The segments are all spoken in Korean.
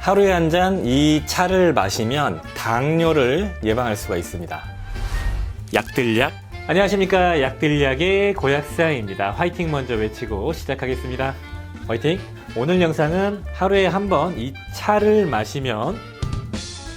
하루에 한 잔 이 차를 마시면 당뇨를 예방할 수가 있습니다. 약들약 안녕하십니까 약들약의 고약사입니다. 화이팅 먼저 외치고 시작하겠습니다. 화이팅! 오늘 영상은 하루에 한 번 이 차를 마시면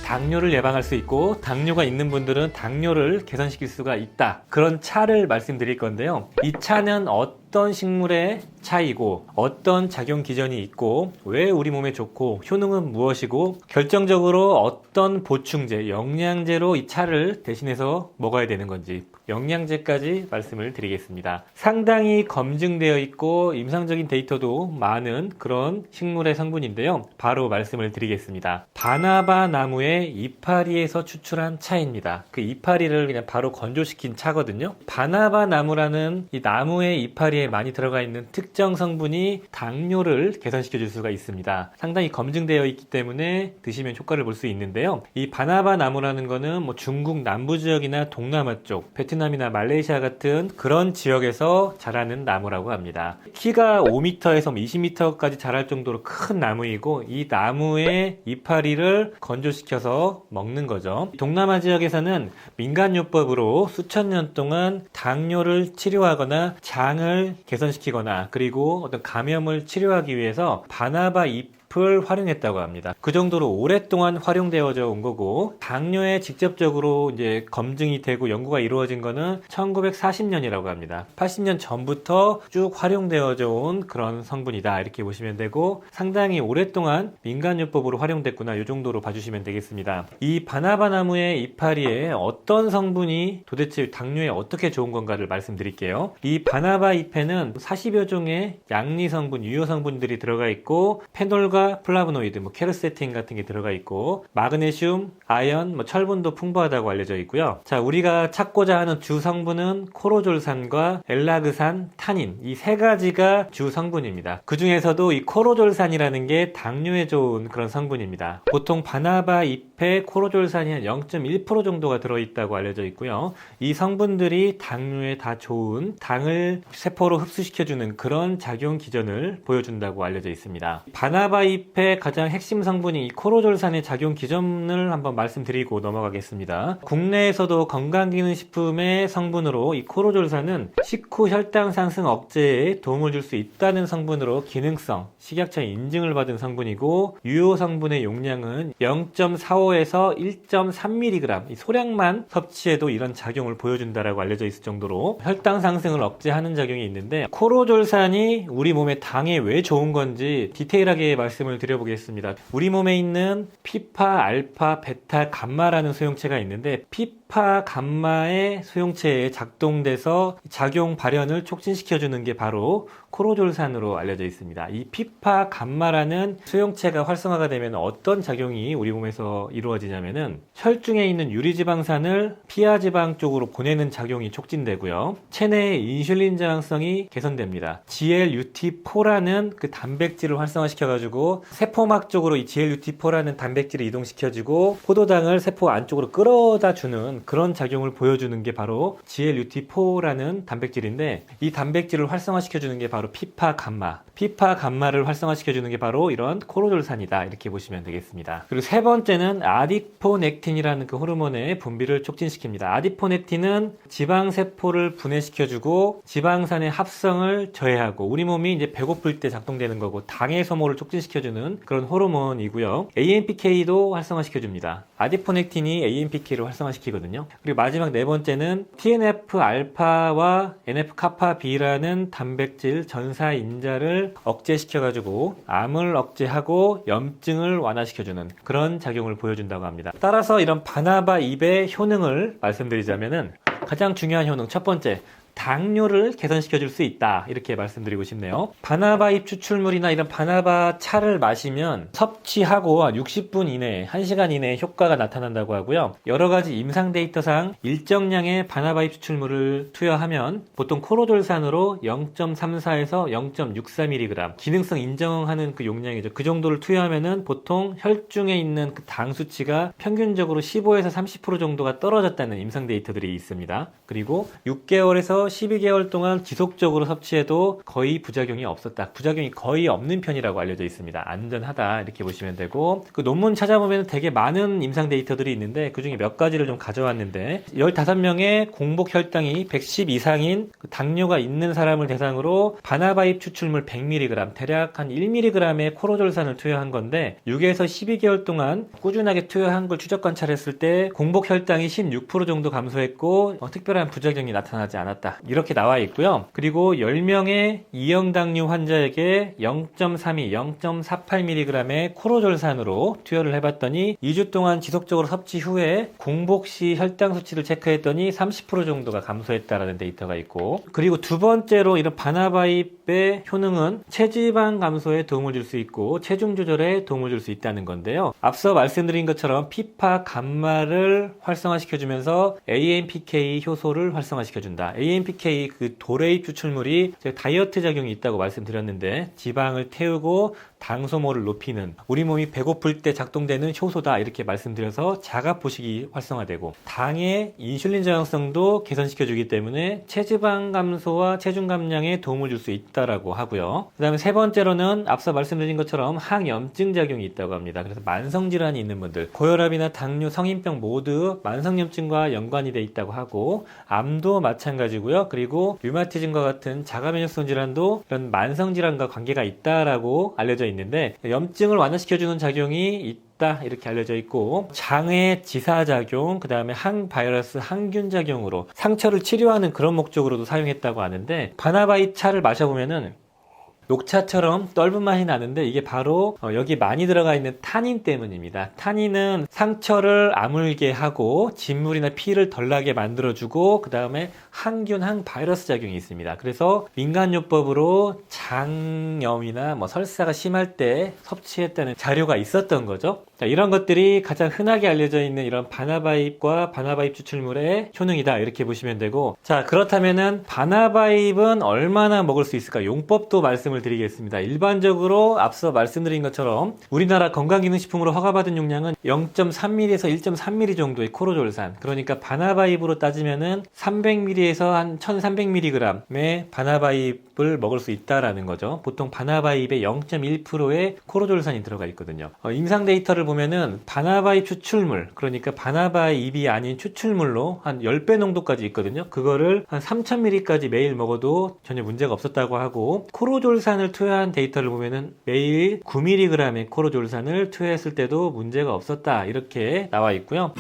당뇨를 예방할 수 있고 당뇨가 있는 분들은 당뇨를 개선시킬 수가 있다. 그런 차를 말씀드릴 건데요. 이 차는 어떤 식물의 차이고 어떤 작용 기전이 있고 왜 우리 몸에 좋고 효능은 무엇이고 결정적으로 어떤 보충제, 영양제로 이 차를 대신해서 먹어야 되는 건지 영양제까지 말씀을 드리겠습니다. 상당히 검증되어 있고 임상적인 데이터도 많은 그런 식물의 성분인데요. 바로 말씀을 드리겠습니다. 바나바 나무의 이파리에서 추출한 차입니다. 그 이파리를 그냥 바로 건조시킨 차거든요. 바나바 나무라는 이 나무의 이파리에 많이 들어가 있는 특정 성분이 당뇨를 개선시켜 줄 수가 있습니다. 상당히 검증되어 있기 때문에 드시면 효과를 볼 수 있는데요. 이 바나바 나무라는 거는 뭐 중국 남부 지역이나 동남아 쪽, 베트남이나 말레이시아 같은 그런 지역에서 자라는 나무라고 합니다. 키가 5m에서 20m까지 자랄 정도로 큰 나무이고 이 나무의 이파리를 건조시켜서 먹는 거죠. 동남아 지역에서는 민간요법으로 수천 년 동안 당뇨를 치료하거나 장을 개선시키거나 그리고 어떤 감염을 치료하기 위해서 바나바 잎 을 활용했다고 합니다. 그 정도로 오랫동안 활용되어져 온 거고 당뇨에 직접적으로 이제 검증이 되고 연구가 이루어진 거는 1940년이라고 합니다. 80년 전부터 쭉 활용되어져 온 그런 성분이다 이렇게 보시면 되고 상당히 오랫동안 민간요법으로 활용됐구나 이 정도로 봐주시면 되겠습니다. 이 바나바나무의 이파리에 어떤 성분이 도대체 당뇨에 어떻게 좋은 건가를 말씀드릴게요. 이 바나바 잎에는 40여 종의 양리 성분, 유효 성분들이 들어가 있고 페놀과 플라보노이드, 뭐 케르세틴 같은 게 들어가 있고 마그네슘, 아연, 뭐 철분도 풍부하다고 알려져 있고요. 자, 우리가 찾고자 하는 주 성분은 코로졸산과 엘라그산, 타닌 이 세 가지가 주 성분입니다. 그 중에서도 이 코로졸산이라는 게 당뇨에 좋은 그런 성분입니다. 보통 바나바 잎에 코로졸산이 한 0.1% 정도가 들어있다고 알려져 있고요. 이 성분들이 당뇨에 다 좋은 당을 세포로 흡수시켜주는 그런 작용 기전을 보여준다고 알려져 있습니다. 바나바 잎의 가장 핵심 성분이 이 코로졸산의 작용 기전을 한번 말씀드리고 넘어가겠습니다. 국내에서도 건강기능식품의 성분으로 이 코로졸산은 식후 혈당 상승 억제에 도움을 줄 수 있다는 성분으로 기능성, 식약처 인증을 받은 성분이고 유효 성분의 용량은 0.45에서 1.3mg 이 소량만 섭취해도 이런 작용을 보여준다라고 알려져 있을 정도로 혈당 상승을 억제하는 작용이 있는데 코로졸산이 우리 몸에 당에 왜 좋은 건지 디테일하게 말씀 을 드려보겠습니다. 우리 몸에 있는 피파, 알파, 베타, 감마라는 소용체가 있는데 피파, 감마의 소용체에 작동돼서 작용 발현을 촉진시켜주는 게 바로 코로졸산으로 알려져 있습니다. 이 피파, 감마라는 소용체가 활성화가 되면 어떤 작용이 우리 몸에서 이루어지냐면은 혈중에 있는 유리지방산을 피하지방 쪽으로 보내는 작용이 촉진되고요. 체내의 인슐린 저항성이 개선됩니다. GLUT4라는 그 단백질을 활성화시켜가지고 세포막 쪽으로 이 GLUT4라는 단백질을 이동시켜주고 포도당을 세포 안쪽으로 끌어다 주는 그런 작용을 보여주는 게 바로 GLUT4라는 단백질인데 이 단백질을 활성화시켜주는 게 바로 피파 감마. 피파 감마를 활성화시켜주는 게 바로 이런 코로졸산이다. 이렇게 보시면 되겠습니다. 그리고 세 번째는 아디포넥틴이라는 그 호르몬의 분비를 촉진시킵니다. 아디포넥틴은 지방세포를 분해시켜주고 지방산의 합성을 저해하고 우리 몸이 이제 배고플 때 작동되는 거고 당의 소모를 촉진시켜주는 그런 호르몬이고요. AMPK도 활성화시켜줍니다. 아디포넥틴이 AMPK를 활성화시키거든요. 그리고 마지막 네 번째는 TNF 알파와 NF 카파 B라는 단백질 전사 인자를 억제시켜 가지고 암을 억제하고 염증을 완화시켜 주는 그런 작용을 보여준다고 합니다. 따라서 이런 바나바 잎의 효능을 말씀드리자면은 가장 중요한 효능 첫 번째 당뇨를 개선시켜 줄 수 있다. 이렇게 말씀드리고 싶네요. 바나바 잎 추출물이나 이런 바나바 차를 마시면 섭취하고 한 60분 이내에, 1시간 이내에 효과가 나타난다고 하고요. 여러 가지 임상 데이터상 일정량의 바나바 잎 추출물을 투여하면 보통 코로졸산으로 0.34에서 0.64mg 기능성 인정하는 그 용량이죠. 그 정도를 투여하면은 보통 혈중에 있는 그 당 수치가 평균적으로 15에서 30% 정도가 떨어졌다는 임상 데이터들이 있습니다. 그리고 6개월에서 6에서 12개월 동안 지속적으로 섭취해도 거의 부작용이 없었다. 부작용이 거의 없는 편이라고 알려져 있습니다. 안전하다 이렇게 보시면 되고 그 논문 찾아보면 되게 많은 임상 데이터들이 있는데 그 중에 몇 가지를 좀 가져왔는데 15명의 공복 혈당이 110 이상인 그 당뇨가 있는 사람을 대상으로 바나바입 추출물 100mg 대략 한 1mg의 코로졸산을 투여한 건데 6에서 12개월 동안 꾸준하게 투여한 걸 추적 관찰했을 때 공복 혈당이 16% 정도 감소했고 어, 특별한 부작용이 나타나지 않았다. 이렇게 나와 있고요. 그리고 10명의 이형 당뇨 환자에게 0.32, 0.48mg의 코로졸산으로 투여를 해봤더니 2주 동안 지속적으로 섭취 후에 공복 시 혈당 수치를 체크했더니 30% 정도가 감소했다라는 데이터가 있고 그리고 두 번째로 이런 바나바입의 효능은 체지방 감소에 도움을 줄 수 있고 체중 조절에 도움을 줄 수 있다는 건데요. 앞서 말씀드린 것처럼 피파 감마를 활성화시켜주면서 AMPK 효소를 활성화시켜준다. AMPK 그 도레입 추출물이 다이어트 작용이 있다고 말씀드렸는데 지방을 태우고 당 소모를 높이는 우리 몸이 배고플 때 작동되는 효소다 이렇게 말씀드려서 자가 포식이 활성화되고 당의 인슐린 저항성도 개선시켜 주기 때문에 체지방 감소와 체중 감량에 도움을 줄 수 있다라고 하고요. 그다음에 세 번째로는 앞서 말씀드린 것처럼 항염증 작용이 있다고 합니다. 그래서 만성 질환이 있는 분들 고혈압이나 당뇨, 성인병 모두 만성 염증과 연관이 돼 있다고 하고 암도 마찬가지고요. 그리고 류마티즘과 같은 자가면역성 질환도 이런 만성 질환과 관계가 있다라고 알려져 있는데 염증을 완화시켜주는 작용이 있다 이렇게 알려져 있고 장의 지사작용 그 다음에 항바이러스 항균 작용으로 상처를 치료하는 그런 목적으로도 사용했다고 하는데 바나바이 차를 마셔보면은 녹차처럼 떫은 맛이 나는데 이게 바로 어, 여기 많이 들어가 있는 타닌 때문입니다. 타닌은 상처를 아물게 하고 진물이나 피를 덜 나게 만들어주고 그 다음에 항균, 항바이러스 작용이 있습니다. 그래서 민간요법으로 장염이나 뭐 설사가 심할 때 섭취했다는 자료가 있었던 거죠. 자, 이런 것들이 가장 흔하게 알려져 있는 이런 바나바입과 바나바입 추출물의 효능이다 이렇게 보시면 되고 자 그렇다면은 바나바입은 얼마나 먹을 수 있을까 용법도 말씀 을 드리겠습니다. 일반적으로 앞서 말씀드린 것처럼 우리나라 건강기능식품으로 허가받은 용량은 0.3mm에서 1.3mm 정도의 코로졸산 그러니까 바나바입으로 따지면은 300ml에서 한 1300mg의 바나바입 을 먹을 수 있다라는 거죠. 보통 바나바입의 0.1%의 코로졸산이 들어가 있거든요. 어, 임상 데이터를 보면은 바나바입 추출물 그러니까 바나바입이 아닌 추출물로 한 10배 농도까지 있거든요. 그거를 한 3000ml까지 매일 먹어도 전혀 문제가 없었다고 하고 코로졸산을 투여한 데이터를 보면은 매일 9mg의 코로졸산을 투여했을 때도 문제가 없었다 이렇게 나와 있고요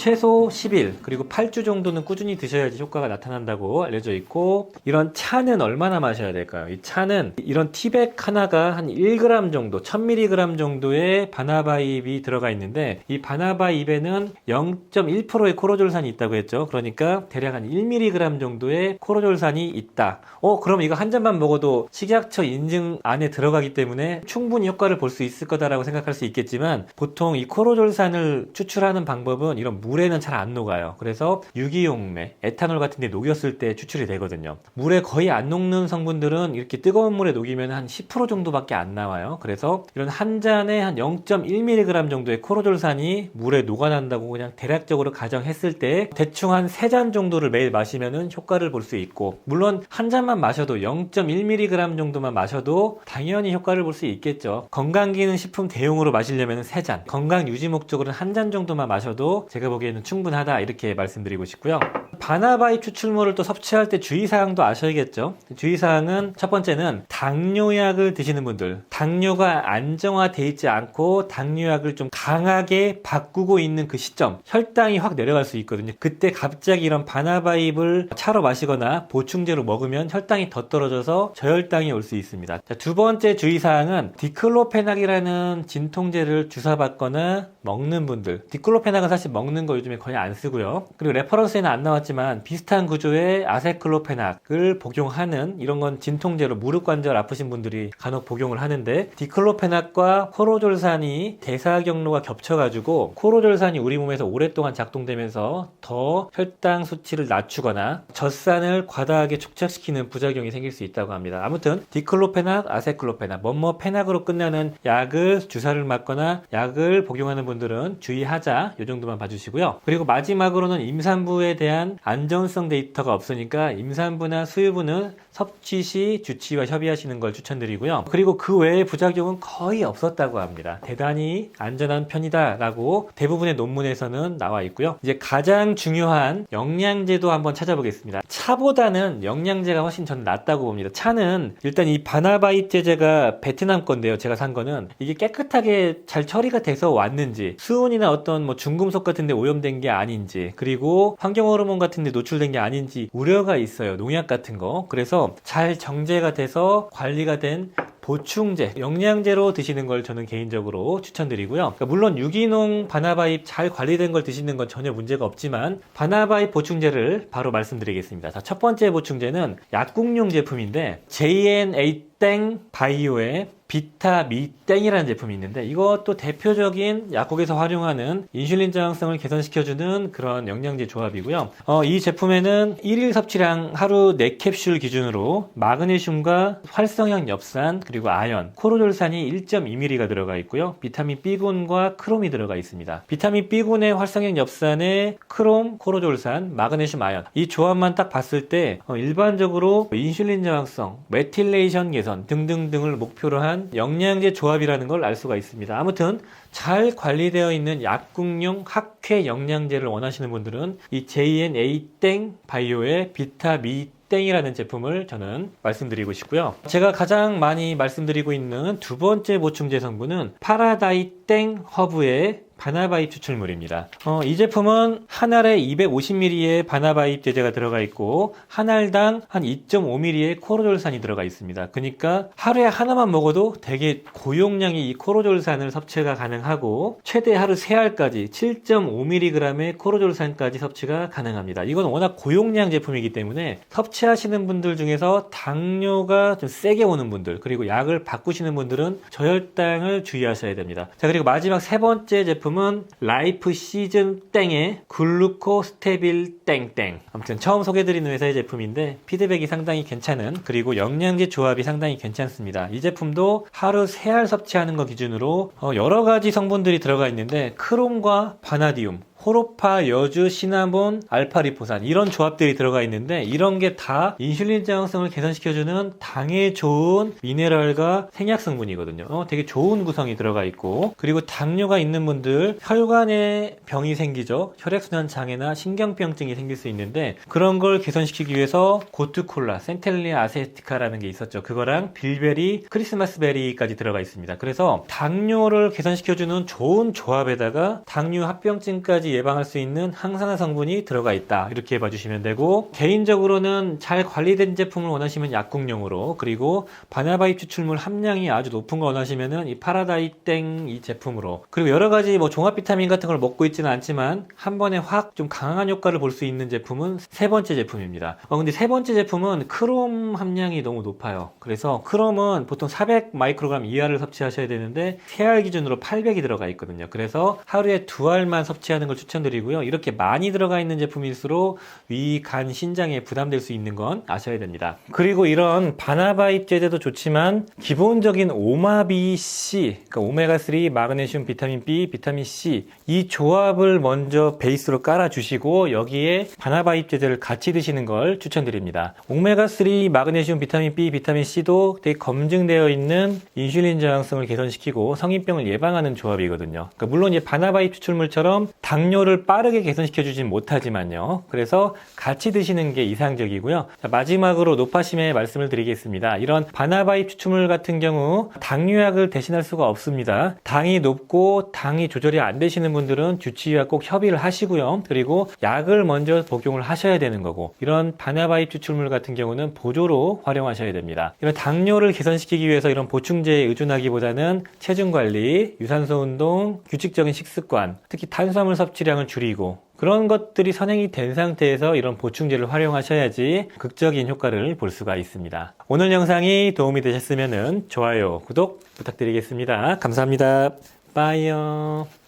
최소 10일 그리고 8주 정도는 꾸준히 드셔야지 효과가 나타난다고 알려져 있고 이런 차는 얼마나 마셔야 될까요? 이 차는 이런 티백 하나가 한 1g 정도 1000mg 정도의 바나바입이 들어가 있는데 이 바나바입에는 0.1%의 코로졸산이 있다고 했죠. 그러니까 대략 한 1mg 정도의 코로졸산이 있다. 어 그럼 이거 한 잔만 먹어도 식약처 인증 안에 들어가기 때문에 충분히 효과를 볼 수 있을 거다라고 생각할 수 있겠지만 보통 이 코로졸산을 추출하는 방법은 이런 물에는 잘 안 녹아요. 그래서 유기용매, 에탄올 같은 데 녹였을 때 추출이 되거든요. 물에 거의 안 녹는 성분들은 이렇게 뜨거운 물에 녹이면 한 10% 정도밖에 안 나와요. 그래서 이런 한 잔에 한 0.1mg 정도의 코로졸산이 물에 녹아난다고 그냥 대략적으로 가정했을 때 대충 한 3잔 정도를 매일 마시면은 효과를 볼 수 있고 물론 한 잔만 마셔도 0.1mg 정도만 마셔도 당연히 효과를 볼 수 있겠죠. 건강기능식품 대용으로 마시려면 3잔, 건강 유지 목적으로는 한 잔 정도만 마셔도 제가 보기 에는 충분하다 이렇게 말씀드리고 싶고요. 바나바이 추출물을 또 섭취할 때 주의사항도 아셔야겠죠. 주의사항은 첫 번째는 당뇨약을 드시는 분들, 당뇨가 안정화돼 있지 않고 당뇨약을 좀 강하게 바꾸고 있는 그 시점, 혈당이 확 내려갈 수 있거든요. 그때 갑자기 이런 바나바입을 차로 마시거나 보충제로 먹으면 혈당이 더 떨어져서 저혈당이 올 수 있습니다. 자, 두 번째 주의사항은 디클로페낙이라는 진통제를 주사받거나 먹는 분들, 디클로페낙은 사실 먹는 거 요즘에 거의 안 쓰고요. 그리고 레퍼런스에는 안 나왔지만 비슷한 구조의 아세클로페낙을 복용하는 이런 건 진통제로 무릎 관절 아프신 분들이 간혹 복용을 하는데 디클로페낙과 코로졸산이 대사 경로가 겹쳐가지고 코로졸산이 우리 몸에서 오랫동안 작동되면서 더 혈당 수치를 낮추거나 젖산을 과다하게 축적시키는 부작용이 생길 수 있다고 합니다. 아무튼 디클로페낙, 아세클로페낙, 뭐뭐 페낙으로 끝나는 약을 주사를 맞거나 약을 복용하는 분들은 주의하자 이 정도만 봐주시고요. 그리고 마지막으로는 임산부에 대한 안전성 데이터가 없으니까 임산부나 수유부는 섭취 시 주치의와 협의하시는 걸 추천드리고요. 그리고 그 외의 부작용은 거의 없었다고 합니다. 대단히 안전한 편이다라고 대부분의 논문에서는 나와 있고요. 이제 가장 중요한 영양제도 한번 찾아보겠습니다. 차보다는 영양제가 훨씬 저는 낫다고 봅니다. 차는 일단 이 바나바입 제제가 베트남 건데요. 제가 산 거는 이게 깨끗하게 잘 처리가 돼서 왔는지 수은이나 어떤 뭐 중금속 같은 데 오염 된 게 아닌지 그리고 환경 호르몬 같은 데 노출된 게 아닌지 우려가 있어요. 농약 같은 거. 그래서 잘 정제가 돼서 관리가 된 보충제, 영양제로 드시는 걸 저는 개인적으로 추천드리고요. 그러니까 물론 유기농 바나바입 잘 관리된 걸 드시는 건 전혀 문제가 없지만 바나바입 보충제를 바로 말씀드리겠습니다. 자, 첫 번째 보충제는 약국용 제품인데 JNA 땡 바이오의 비타미땡이라는 제품이 있는데 이것도 대표적인 약국에서 활용하는 인슐린 저항성을 개선시켜주는 그런 영양제 조합이고요. 어, 이 제품에는 1일 섭취량 하루 4캡슐 기준으로 마그네슘과 활성형 엽산 그리고 아연, 코로졸산이 1.2mg가 들어가 있고요. 비타민 B군과 크롬이 들어가 있습니다. 비타민 B군의 활성형 엽산에 크롬, 코로졸산, 마그네슘, 아연 이 조합만 딱 봤을 때 어, 일반적으로 인슐린 저항성, 메틸레이션 개선 등등등을 목표로 한 영양제 조합이라는 걸 알 수가 있습니다. 아무튼 잘 관리되어 있는 약국용 학회 영양제를 원하시는 분들은 이 JNA 땡 바이오의 비타미 땡이라는 제품을 저는 말씀드리고 싶고요. 제가 가장 많이 말씀드리고 있는 두 번째 보충제 성분은 파라다이 땡 허브의 바나바입 추출물입니다. 어, 이 제품은 한 알에 250ml의 바나바입 제제가 들어가 있고 한 알당 한 2.5ml의 코로졸산이 들어가 있습니다. 그러니까 하루에 하나만 먹어도 되게 고용량의 이 코로졸산을 섭취가 가능하고 최대 하루 3알까지 7.5mg의 코로졸산까지 섭취가 가능합니다. 이건 워낙 고용량 제품이기 때문에 섭취하시는 분들 중에서 당뇨가 좀 세게 오는 분들 그리고 약을 바꾸시는 분들은 저혈당을 주의하셔야 됩니다. 자 그리고 마지막 세 번째 제품 제품은 라이프 시즌 땡의 글루코 스테빌 땡땡. 아무튼 처음 소개드리는 회사의 제품인데 피드백이 상당히 괜찮은 그리고 영양제 조합이 상당히 괜찮습니다. 이 제품도 하루 3알 섭취하는 거 기준으로 어, 여러 가지 성분들이 들어가 있는데 크롬과 바나디움, 호로파, 여주, 시나몬, 알파리포산 이런 조합들이 들어가 있는데 이런 게 다 인슐린 저항성을 개선시켜주는 당에 좋은 미네랄과 생약 성분이거든요. 어, 되게 좋은 구성이 들어가 있고 그리고 당뇨가 있는 분들 혈관에 병이 생기죠. 혈액순환 장애나 신경병증이 생길 수 있는데 그런 걸 개선시키기 위해서 고트콜라, 센텔리아 아세티카라는 게 있었죠. 그거랑 빌베리, 크리스마스 베리까지 들어가 있습니다. 그래서 당뇨를 개선시켜주는 좋은 조합에다가 당뇨 합병증까지 예방할 수 있는 항산화 성분이 들어가 있다. 이렇게 봐주시면 되고 개인적으로는 잘 관리된 제품을 원하시면 약국용으로 그리고 바나바입 추출물 함량이 아주 높은 거 원하시면은 이 파라다이 땡 이 제품으로 그리고 여러 가지 뭐 종합 비타민 같은 걸 먹고 있지는 않지만 한 번에 확 좀 강한 효과를 볼 수 있는 제품은 세 번째 제품입니다. 어 근데 세 번째 제품은 크롬 함량이 너무 높아요. 그래서 크롬은 보통 400 마이크로그램 이하를 섭취하셔야 되는데 세알 기준으로 800이 들어가 있거든요. 그래서 하루에 두 알만 섭취하는 걸 추천드리고요. 이렇게 많이 들어가 있는 제품일수록 위, 간, 신장에 부담될 수 있는 건 아셔야 됩니다. 그리고 이런 바나바입 제제도 좋지만 기본적인 오마비-C, 그러니까 오메가3, 마그네슘, 비타민 B, 비타민 C 이 조합을 먼저 베이스로 깔아주시고 여기에 바나바입 제제를 같이 드시는 걸 추천드립니다. 오메가3, 마그네슘, 비타민 B, 비타민 C도 되게 검증되어 있는 인슐린 저항성을 개선시키고 성인병을 예방하는 조합이거든요. 그러니까 물론 이제 바나바입 추출물처럼 당 뇨를 빠르게 개선시켜 주진 못하지만요. 그래서 같이 드시는 게 이상적이고요. 자, 마지막으로 노파심에 말씀을 드리겠습니다. 이런 바나바입 추출물 같은 경우 당뇨약을 대신할 수가 없습니다. 당이 높고 당이 조절이 안 되시는 분들은 주치의와 꼭 협의를 하시고요. 그리고 약을 먼저 복용을 하셔야 되는 거고 이런 바나바입 추출물 같은 경우는 보조로 활용하셔야 됩니다. 이런 당뇨를 개선시키기 위해서 이런 보충제에 의존하기보다는 체중 관리, 유산소 운동, 규칙적인 식습관, 특히 탄수화물 섭취 섭취량을 줄이고 그런 것들이 선행이 된 상태에서 이런 보충제를 활용하셔야지 극적인 효과를 볼 수가 있습니다. 오늘 영상이 도움이 되셨으면 좋아요, 구독 부탁드리겠습니다. 감사합니다. 빠이요.